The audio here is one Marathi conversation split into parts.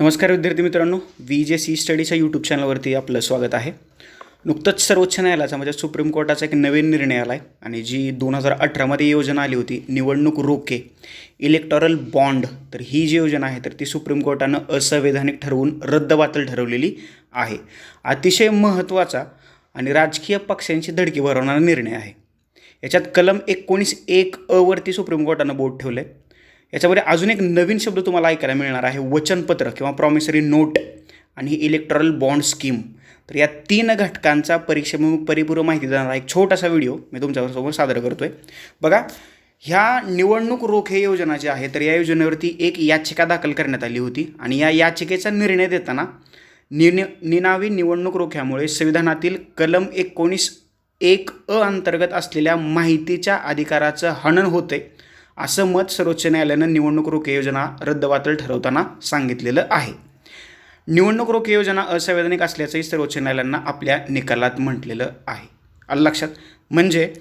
नमस्कार विद्यार्थी मित्रांनो वी जे सी स्टडीच्या यूट्यूब चॅनलवरती आपलं स्वागत आहे. नुकतंच सर्वोच्च न्यायालयाचा म्हणजे सुप्रीम कोर्टाचा एक नवीन निर्णय आला आहे आणि जी दोन हजार अठरामध्ये योजना आली होती निवडणूक रोखे इलेक्टॉरल बॉन्ड तर ही जी योजना आहे तर ती सुप्रीम कोर्टानं असंवैधानिक ठरवून रद्दबातल ठरवलेली आहे. अतिशय महत्त्वाचा आणि राजकीय पक्षांची धडकी भरवणारा निर्णय आहे. याच्यात कलम एकोणीस एक अवरती सुप्रीम कोर्टानं बोट ठेवलं आहे याच्यामध्ये अजून एक नवीन शब्द तुम्हाला ऐकायला मिळणार आहे वचनपत्र किंवा प्रॉमिसरी नोट आणि इलेक्ट्रॉरल बॉन्ड स्कीम तर या तीन घटकांचा परीक्षेमुळे परिपूर्ण माहिती देणारा एक छोटासा व्हिडिओ मी तुमच्यासमोर सादर करतो आहे बघा ह्या निवडणूक रोखे योजना जी आहे तर या योजनेवरती एक याचिका दाखल करण्यात आली होती आणि या याचिकेचा निर्णय देताना निर्णय निनावी निवडणूक रोख्यामुळे संविधानातील कलम एकोणीस एक अ अंतर्गत असलेल्या माहितीच्या अधिकाराचं हनन होते असं मत सर्वोच्च न्यायालयानं निवडणूक रोखे योजना रद्दबातल ठरवताना सांगितलेलं आहे. निवडणूक रोखे योजना असंवैधानिक असल्याचंही सर्वोच्च न्यायालयानं आपल्या निकालात म्हटलेलं आहे. आलं लक्षात? म्हणजे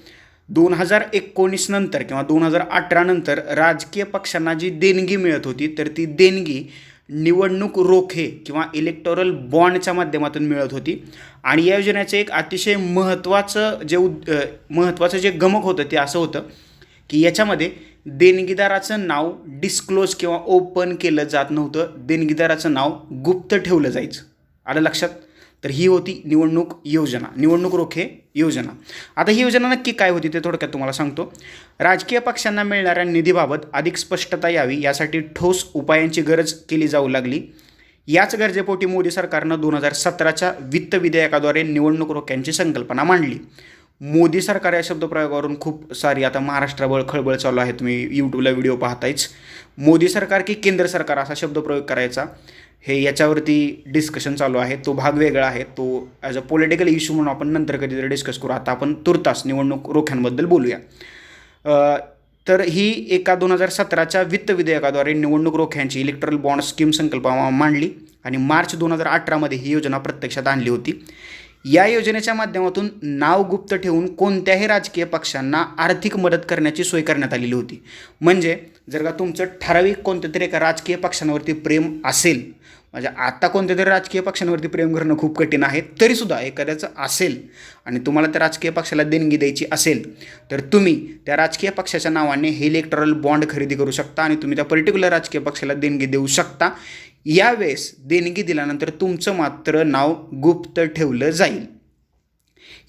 दोन हजार एकोणीस नंतर किंवा दोन हजार अठरा नंतर राजकीय पक्षांना जी देणगी मिळत होती तर ती देणगी निवडणूक रोखे किंवा इलेक्टोरल बॉन्डच्या माध्यमातून मिळत होती. आणि या योजनेचं एक अतिशय महत्त्वाचं जे उद महत्त्वाचं जे गमक होतं ते असं होतं की याच्यामध्ये देणगीदाराचं नाव डिस्क्लोज किंवा ओपन केलं जात नव्हतं. देणगीदाराचं नाव गुप्त ठेवलं जायचं. आलं लक्षात? तर ही होती निवडणूक योजना. निवडणूक रोखे योजना. आता ही योजना नक्की काय होती ते थोडक्यात तुम्हाला सांगतो. राजकीय पक्षांना मिळणाऱ्या निधीबाबत अधिक स्पष्टता यावी यासाठी ठोस उपायांची गरज केली जाऊ लागली. याच गरजेपोटी मोदी सरकारनं दोन हजार सतराच्या वित्त विधेयकाद्वारे निवडणूक रोख्यांची संकल्पना मांडली. मोदी सरकार या शब्दप्रयोगावरून खूप सारी आता महाराष्ट्राबळ खळबळ चालू आहे. तुम्ही यूट्यूबला व्हिडिओ पाहतायच. मोदी सरकार की केंद्र सरकार असा शब्दप्रयोग करायचा. हे याच्यावरती डिस्कशन चालू आहे. तो भाग वेगळा आहे. तो ॲज अ पॉलिटिकल इश्यू म्हणून आपण नंतर कधीतरी डिस्कस करू. आता आपण तुर्तास निवडणूक रोख्यांबद्दल बोलूया. तर ही एका दोन हजार सतराच्या वित्त विधेयकाद्वारे निवडणूक रोख्यांची इलेक्ट्रल बॉन्ड स्कीम संकल्पना मांडली. आणि मार्च दोन हजार अठरामध्ये ही योजना प्रत्यक्षात आणली होती. या योजनेच्या माध्यमातून नाव गुप्त ठेवून कोणत्याही राजकीय पक्षांना आर्थिक मदत करण्याची सोय करण्यात आलेली होती. म्हणजे जर का तुमचं ठराविक कोणत्या तरी एका राजकीय पक्षांवरती प्रेम असेल म्हणजे आता कोणत्या तरी राजकीय पक्षांवरती प्रेम करणं खूप कठीण आहे तरीसुद्धा एखाद्याचं असेल आणि तुम्हाला त्या राजकीय पक्षाला देणगी द्यायची असेल तर तुम्ही त्या राजकीय पक्षाच्या नावाने हे इलेक्ट्रल बॉन्ड खरेदी करू शकता आणि तुम्ही त्या पर्टिक्युलर राजकीय पक्षाला देणगी देऊ शकता. यावेळेस देणगी दिल्यानंतर तुमचं मात्र नाव गुप्त ठेवलं जाईल.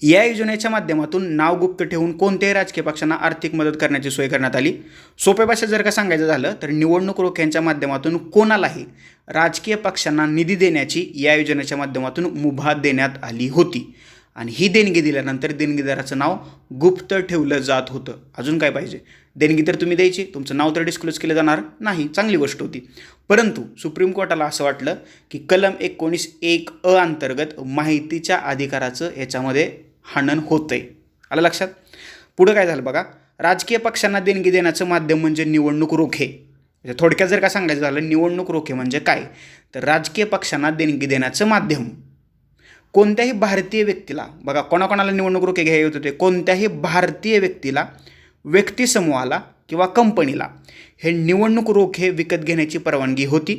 या योजनेच्या माध्यमातून नाव गुप्त ठेवून कोणत्याही राजकीय पक्षांना आर्थिक मदत करण्याची सोय करण्यात आली. सोप्या भाषेत जर का सांगायचं झालं तर निवडणूक रोख्यांच्या माध्यमातून कोणालाही राजकीय पक्षांना निधी देण्याची या योजनेच्या माध्यमातून मुभा देण्यात आली होती. आणि ही देणगी दिल्यानंतर देणगीदाराचं नाव गुप्त ठेवलं जात होतं. अजून काय पाहिजे? देणगी तर तुम्ही द्यायची तुमचं नाव तर डिस्क्लोज केलं जाणार. नाही चांगली गोष्ट होती. परंतु सुप्रीम कोर्टाला असं वाटलं की कलम एकोणीस एक अ अंतर्गत माहितीच्या अधिकाराचं याच्यामध्ये हनन होतं आहे आलं लक्षात? पुढं काय झालं बघा? राजकीय पक्षांना देणगी देण्याचं माध्यम म्हणजे निवडणूक रोखे. म्हणजे थोडक्यात जर का सांगायचं झालं निवडणूक रोखे म्हणजे काय? तर राजकीय पक्षांना देणगी देण्याचं माध्यम. कोणत्याही भारतीय व्यक्तीला बघा कोणाकोणाला निवडणूक रोखे घ्यायचे होते? कोणत्याही भारतीय व्यक्तीला व्यक्तिसमूहाला किंवा कंपनीला. हे निवडणूक रोखे विकत घेण्याची परवानगी होती.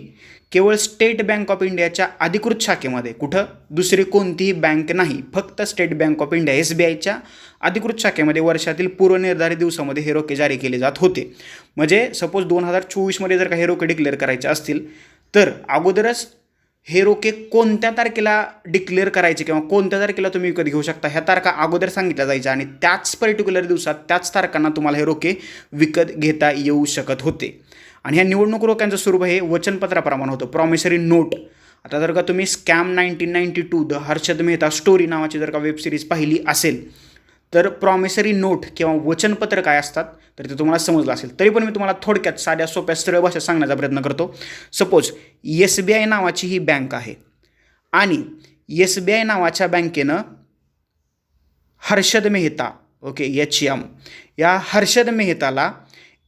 केवळ स्टेट बँक ऑफ इंडियाच्या अधिकृत शाखेमध्ये कुठं? दुसरी कोणतीही बँक नाही. फक्त State Bank of India S B आयच्या अधिकृत शाखेमध्ये वर्षातील पूर्वनिर्धारित दिवसामध्ये हे रोखे जारी केले जात होते. म्हणजे सपोज दोन हजार चोवीसमध्ये जर का हे रोखे डिक्लेअर करायचे असतील तर अगोदरच हे रोखे कोणत्या तारखेला डिक्लेअर करायचे किंवा कोणत्या तारखेला तुम्ही विकत घेऊ शकता? ह्या तारखा अगोदर सांगितल्या जायच्या आणि त्याच पर्टिक्युलर दिवसात त्याच तारखांना तुम्हाला हे रोखे विकत घेता येऊ शकत होते. आणि ह्या निवडणूक रोख्यांचं स्वरूप हे वचनपत्राप्रमाणे होतं. प्रॉमिसरी नोट आता जर का तुम्ही scam nineteen ninety two the Harshad Mehta story नावाची जर का वेबसिरीज पाहिली असेल तर प्रॉमिसरी नोट किंवा वचनपत्र काय असतात? तर ते तुम्हाला समजलं असेल. तरी पण मी तुम्हाला थोडक्यात साध्या सोप्या सरळ भाषेत सांगण्याचा प्रयत्न करतो. सपोज एस बी आय नावाची ही बँक आहे. आणि एस बी आय नावाच्या बँकेनं Harshad Mehta okay H M या हर्षद मेहताला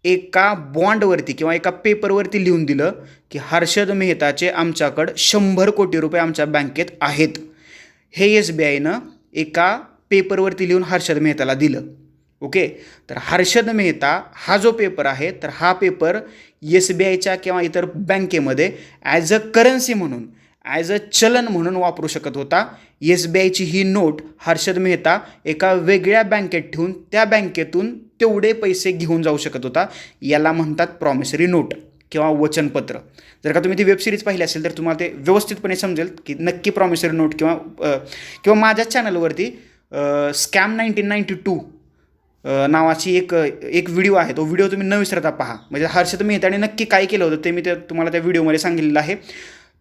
एका बॉन्डवरती किंवा एका पेपरवरती लिहून दिलं की हर्षद मेहताचे आमच्याकडं शंभर कोटी रुपये आमच्या बँकेत आहेत. हे एस बी आयनं एका पेपरवरती लिहून हर्षद मेहताला दिलं. ओके? तर हर्षद मेहता हा जो पेपर आहे तर हा पेपर एस बी आयच्या किंवा इतर बँकेमध्ये ॲज अ करन्सी म्हणून ॲज अ चलन म्हणून वापरू शकत होता. एस बी आयची ही नोट हर्षद मेहता एका वेगळ्या बँकेत ठेवून त्या बँकेतून तेवढे पैसे घेऊन जाऊ शकत होता. याला म्हणतात प्रॉमिसरी नोट किंवा वचनपत्र. जर का तुम्ही ती वेबसिरीज पाहिली असेल तर तुम्हाला ते व्यवस्थितपणे समजेल की नक्की प्रॉमिसरी नोट किंवा किंवा माझ्याच चॅनलवरती स्कॅम नाईन्टीन नाईन्टी टू नावाची एक एक व्हिडिओ आहे. तो व्हिडिओ तुम्ही न विसरता पहा. म्हणजे हर्षद मेहताने नक्की काय केलं होतं ते मी ते तुम्हाला त्या व्हिडिओमध्ये सांगितलेलं आहे.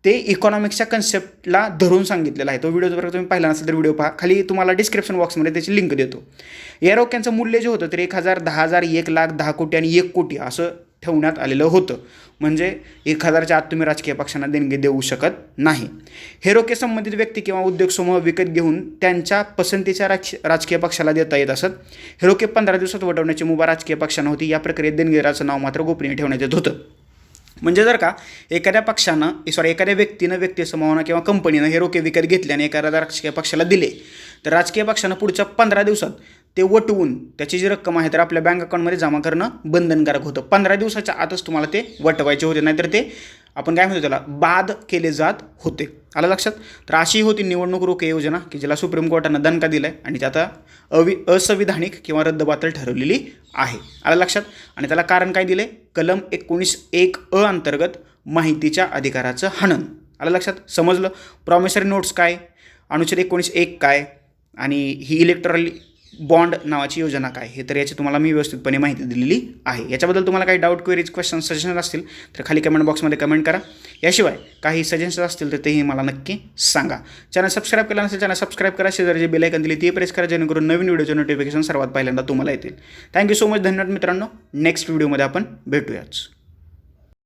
ते इकॉनॉमिक्सच्या कन्सेप्टला धरून सांगितलेलं आहे. तो व्हिडिओ जर तुम्ही पाहिला नसेल तर व्हिडिओ पहा. खाली तुम्हाला डिस्क्रिप्शन बॉक्समध्ये त्याची लिंक देतो. या रोख्यांचं मूल्य जे होतं तर एक हजार दहा हजार एक लाख दहा कोटी आणि एक कोटी असं ठेवण्यात आलेलं होतं. म्हणजे एक हजारच्या आत तुम्ही राजकीय पक्षांना देणगी देऊ शकत नाही. हे रोखे संबंधित व्यक्ती किंवा उद्योग समूह विकत घेऊन त्यांच्या पसंतीच्या राज राजकीय पक्षाला देता येत असत. हे रोखे पंधरा दिवसात वटवण्याची मुभा राजकीय पक्षांना होती. या प्रक्रियेत देणगीराचं नाव मात्र गोपनीय ठेवण्यात येत होतं. म्हणजे जर का एखाद्या पक्षानं सॉरी एखाद्या व्यक्तीनं व्यक्ती समूहानं किंवा कंपनीनं हे रोखे विकत घेतले आणि एखाद्या राजकीय पक्षाला दिले तर राजकीय पक्षानं पुढच्या पंधरा दिवसात ते वटवून त्याची जी रक्कम आहे तर आपल्या बँक अकाउंटमध्ये जमा करणं बंधनकारक होतं. पंधरा दिवसाच्या आतच तुम्हाला ते वटवायचे होते. नाहीतर ते आपण काय म्हणतो त्याला बाद केले जात होते. आलं लक्षात? तर अशी होती निवडणूक रोखे योजना की ज्याला सुप्रीम कोर्टानं दणका दिला आहे आणि त्याचा अवि असंविधानिक किंवा रद्दबातल ठरवलेली आहे. आलं लक्षात? आणि त्याला कारण काय दिलं आहे कलम एकोणीस एक अ अंतर्गत माहितीच्या अधिकाराचं हनन. आलं लक्षात? समजलं? प्रॉमिसरी नोट्स काय? अनुच्छेद एकोणीस एक काय? आणि ही इलेक्ट्रॉनिक बॉन्ड नावाची योजना काय हे तर याची तुम्हाला मी व्यवस्थितपणे माहिती दिलेली आहे. याच्याबद्दल तुम्हाला काही डाऊट क्वेरीज क्वेश्चन सजेशन असतील तर खाली कमेंट बॉक्समध्ये कमेंट करा. याशिवाय काही सजेशन्स असतील तर तेही मला नक्की सांगा. चॅनल सबस्क्राईब केला नसेल चॅनल सबस्क्राईब करा. शेजारी जे बेलायकन दिली ती प्रेस करा जेणेकरून नवीन व्हिडिओचे नोटिफिकेशन सर्वात पहिल्यांदा तुम्हाला येतील. थँक्यू सो मच धन्यवाद मित्रांनो. नेक्स्ट व्हिडिओमध्ये आपण भेटूयाच.